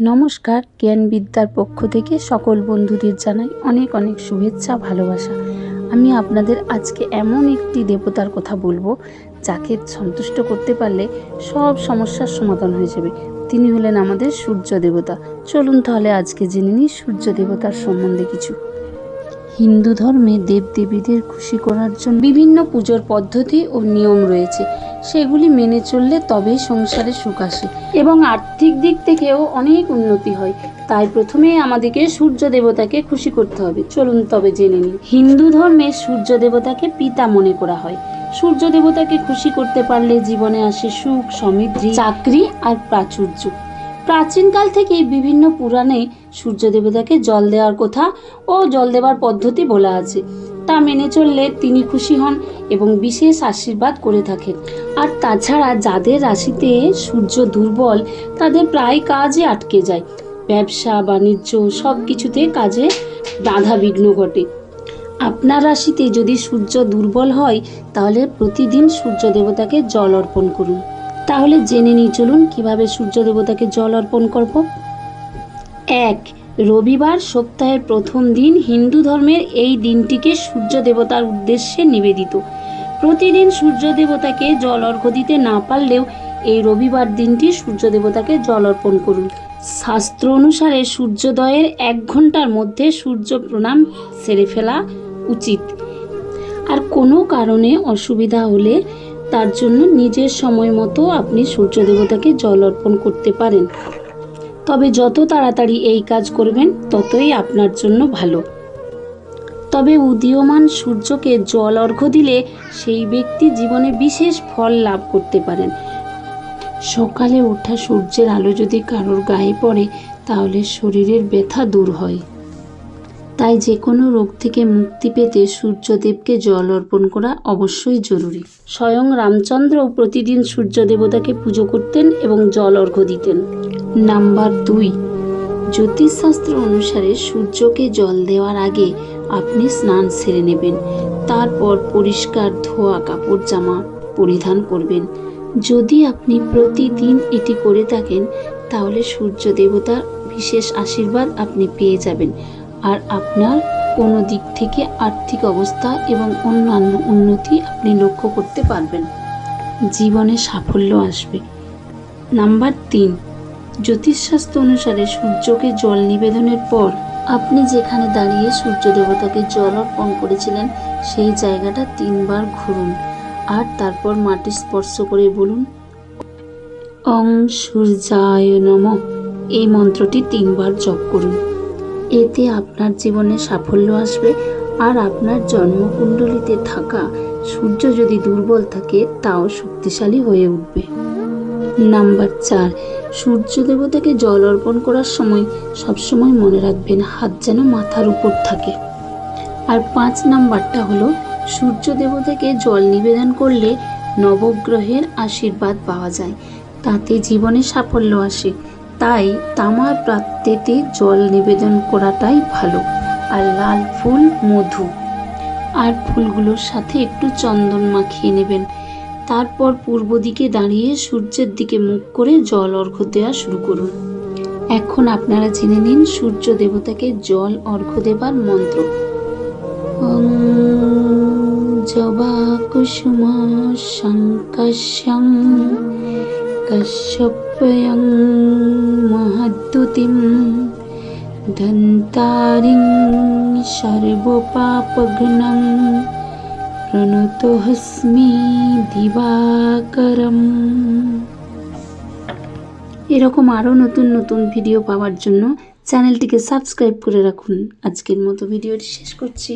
নমস্কার, জ্ঞান বিদ্যার পক্ষ থেকে সকল বন্ধুদের জানাই অনেক অনেক শুভেচ্ছা, ভালোবাসা। আমি আপনাদের আজকে এমন একটি দেবতার কথা বলব, যাকে সন্তুষ্ট করতে পারলে সব সমস্যার সমাধান হয়ে যাবে। তিনি হলেন আমাদের সূর্য দেবতা। চলুন তাহলে আজকে জেনে নিই সূর্য দেবতার সম্বন্ধে কিছু। হিন্দু ধর্মে দেবদেবীদের খুশি করার জন্য বিভিন্ন পুজোর পদ্ধতি ও নিয়ম রয়েছে। সেগুলি মেনে চললে তবেই সংসারে সুখ আসে এবং আর্থিক দিক থেকেও অনেক উন্নতি হয়। তাই প্রথমেই আমাদেরকে সূর্য দেবতাকে খুশি করতে হবে। চলুন তবে জেনে নিই। হিন্দু ধর্মে সূর্য দেবতাকে পিতা মনে করা হয়। সূর্য দেবতাকে খুশি করতে পারলে জীবনে আসে সুখ, সমৃদ্ধি, চাকরি আর প্রাচুর্য। প্রাচীনকাল থেকেই বিভিন্ন পুরাণে সূর্য দেবতাকে জল দেওয়ার কথা ও জল দেওয়ার পদ্ধতি বলা আছে। তা মেনে চললে তিনি খুশি হন এবং বিশেষ আশীর্বাদ করে থাকেন। আর তাছাড়া যাদের রাশিতে সূর্য দুর্বল, তাদের প্রায় কাজই আটকে যায়। ব্যবসা, বাণিজ্য সব কিছুতে কাজে বাধা বিঘ্ন ঘটে। আপনার রাশিতে যদি সূর্য দুর্বল হয়, তাহলে প্রতিদিন সূর্য দেবতাকে জল অর্পণ করুন। তাহলে জেনে নিই, চলুন কীভাবে সূর্য দেবতাকে জল অর্পণ করব। এক, রবিবার সপ্তাহের প্রথম দিন হিন্দু ধর্মের এই দিনটিকে সূর্য দেবতার উদ্দেশ্যে নিবেদিত। প্রতিদিন সূর্য দেবতাকে জল অর্ঘ্য দিতে না পারলেও এই রবিবার দিনটি সূর্য দেবতাকে জল অর্পণ করুন। শাস্ত্র অনুসারে সূর্যোদয়ের এক ঘণ্টার মধ্যে সূর্য প্রণাম সেরে ফেলা উচিত। আর কোনো কারণে অসুবিধা হলে তার জন্য নিজের সময় মতো আপনি সূর্য দেবতাকে জল অর্পণ করতে পারেন। তবে যত তাড়াতাড়ি এই কাজ করবেন, ততই আপনার জন্য ভালো। তবে উদীয়মান সূর্যকে জল অর্ঘ্য দিলে সেই ব্যক্তি জীবনে বিশেষ ফল লাভ করতে পারেন। সকালে ওঠা সূর্যের আলো যদি কারোর গায়ে পড়ে, তাহলে শরীরের ব্যথা দূর হয়। তাই যে কোনো রোগ থেকে মুক্তি পেতে সূর্যদেবকে জল অর্পণ করা অবশ্যই জরুরি। স্বয়ং রামচন্দ্র প্রতিদিন সূর্য দেবতাকে পুজো করতেন এবং জল অর্ঘ্য দিতেন। নাম্বার দুই, জ্যোতিষশাস্ত্র অনুসারে সূর্যকে জল দেওয়ার আগে আপনি স্নান সেরে নেবেন, তারপর পরিষ্কার ধোয়া কাপড় জামা পরিধান করবেন। যদি আপনি প্রতিদিন এটি করে থাকেন, তাহলে সূর্য দেবতার বিশেষ আশীর্বাদ আপনি পেয়ে যাবেন। আর আপনার কোনো দিক থেকে আর্থিক অবস্থা এবং অন্যান্য উন্নতি আপনি লক্ষ্য করতে পারবেন। জীবনে সাফল্য আসবে। নাম্বার তিন, জ্যোতিষশাস্ত্র অনুসারে সূর্যকে জল নিবেদনের পর আপনি যেখানে দাঁড়িয়ে সূর্য দেবতাকে জল অর্পণ করেছিলেন, সেই জায়গাটা তিনবার ঘুরুন। আর তারপর মাটি স্পর্শ করে বলুন অং সূর্যায় নম। এই মন্ত্রটি তিনবার জপ করুন। এতে আপনার জীবনে সাফল্য আসবে আর আপনার জন্মকুণ্ডলিতে থাকা সূর্য যদি দুর্বল থাকে, তাও শক্তিশালী হয়ে উঠবে। নাম্বার চার, সূর্য দেবতাকে জল অর্পণ করার সময় সবসময় মনে রাখবেন হাত যেন মাথার উপর থাকে। আর পাঁচ নাম্বারটা হলো, সূর্য দেবতাকে জল নিবেদন করলে নবগ্রহের আশীর্বাদ পাওয়া যায়। তাতে জীবনে সাফল্য আসে। তাই তামার প্রাত্যেতে জল নিবেদন করাটাই ভালো। আর লাল ফুল মধু। আর ফুলগুলোর সাথে একটু চন্দন মাখিয়ে নেবেন। তারপর পূর্ব দিকে দাঁড়িয়ে সূর্যের দিকে মুখ করে জল অর্ঘ্য দেওয়া শুরু করুন। এখন আপনারা জেনে নিন সূর্য দেবতাকে জল অর্ঘ্য দেবার মন্ত্র। জবা কুসুম শঙ্কশং কশ্যপয়ং মহদ্যুতিম ধন্তারিং সর্বপাপঘ্নং প্রণতহস্মি দিবাকরম এরকম আরও নতুন নতুন ভিডিও পাওয়ার জন্য চ্যানেলটিকে সাবস্ক্রাইব করে রাখুন। আজকের মতো ভিডিওটি শেষ করছি।